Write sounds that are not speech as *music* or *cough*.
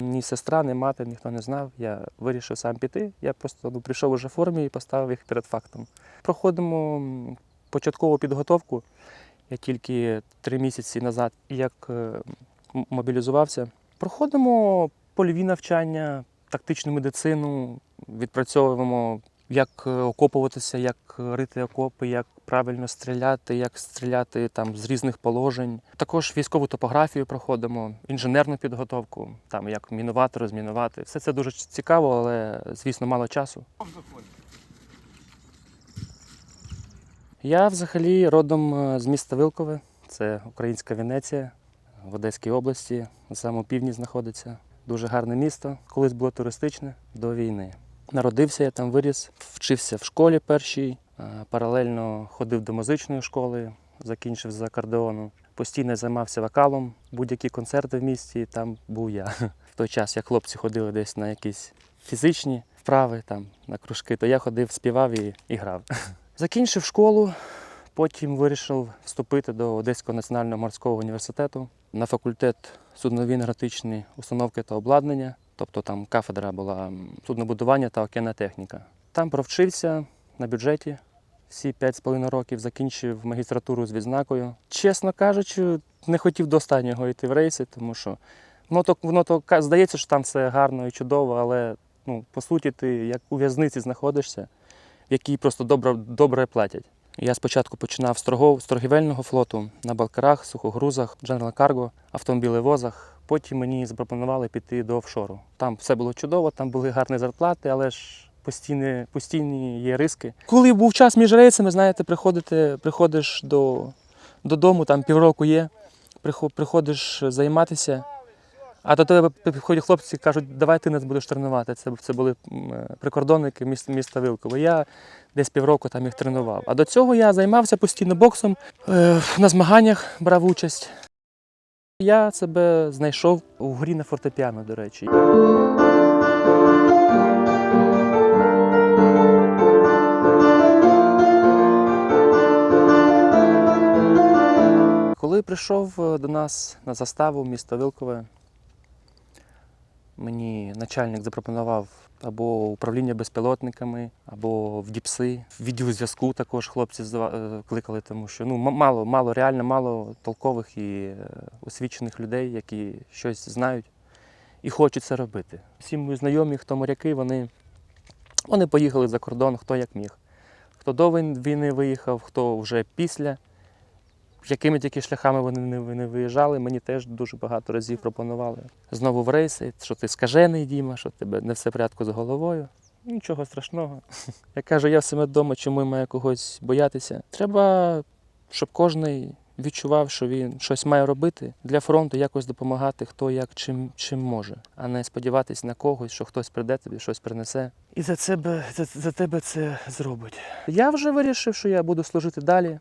Ні сестра, ні мати, ніхто не знав. Я вирішив сам піти. Я просто ну, прийшов уже в формі і поставив їх перед фактом. Проходимо початкову підготовку. Я тільки три місяці назад, як е, мобілізувався. Проходимо польові навчання, тактичну медицину, відпрацьовуємо, як е, окопуватися, як рити окопи, як правильно стріляти, як стріляти там з різних положень. Також військову топографію проходимо, інженерну підготовку, там як мінувати, розмінувати. Все це дуже цікаво, але звісно мало часу. Я взагалі родом е, з міста Вилкове, це українська Венеція в Одеській області, на самому півдні знаходиться. Дуже гарне місто, колись було туристичне до війни. Народився я там, виріс, вчився в школі першій, е, паралельно ходив до музичної школи, закінчив з акордеону. Постійно займався вокалом, будь-які концерти в місті, там був я. *laughs* В той час, як хлопці ходили десь на якісь фізичні вправи, там, на кружки, то я ходив, співав і, і грав. *laughs* Закінчив школу, потім вирішив вступити до Одеського національного морського університету на факультет суднові-енергетичні установки та обладнання. Тобто там кафедра була суднобудування та океанна техніка. Там провчився на бюджеті всі 5,5 років, закінчив магістратуру з відзнакою. Чесно кажучи, не хотів до останнього йти в рейси, тому що воно то, воно то здається, що там все гарно і чудово, але ну, по суті, ти як у в'язниці знаходишся, в якій просто добре, добре платять. Я спочатку починав з, торгівельного флоту на балкарах, сухогрузах, Cargo, автомобілевозах. Потім мені запропонували піти до офшору. Там все було чудово, там були гарні зарплати, але ж постійні, постійні є риски. Коли був час між рейсами, знаєте, приходите, приходиш до, додому, там півроку є, приходиш займатися. А до тебе підходять хлопці кажуть, давай ти нас будеш тренувати. Це, це були прикордонники міста, міста Вилково. Я десь півроку там їх тренував. А до цього я займався постійно боксом, е, на змаганнях брав участь. Я себе знайшов у грі на фортепіано, до речі. Коли прийшов е, до нас на заставу місто Вилкове, мені начальник запропонував або управління безпілотниками, або в діпси. В відділ зв'язку також хлопці е, кликали, тому що ну, мало, мало, реально мало толкових і е, освічених людей, які щось знають і хочуть це робити. Всі мої знайомі, хто моряки, вони, вони поїхали за кордон, хто як міг. Хто до війни виїхав, хто вже після. Якими тільки шляхами вони не, не виїжджали, мені теж дуже багато разів пропонували. Знову в рейси, що ти скажений, Діма, що тебе не все в порядку з головою. Нічого страшного. *laughs* Я кажу, я в себе вдома, чому я маю когось боятися. Треба, щоб кожен відчував, що він щось має робити для фронту, якось допомагати, хто як чим, чим може, а не сподіватись на когось, що хтось прийде тобі, щось принесе. І за тебе, за, за тебе це зробить. Я вже вирішив, що я буду служити далі.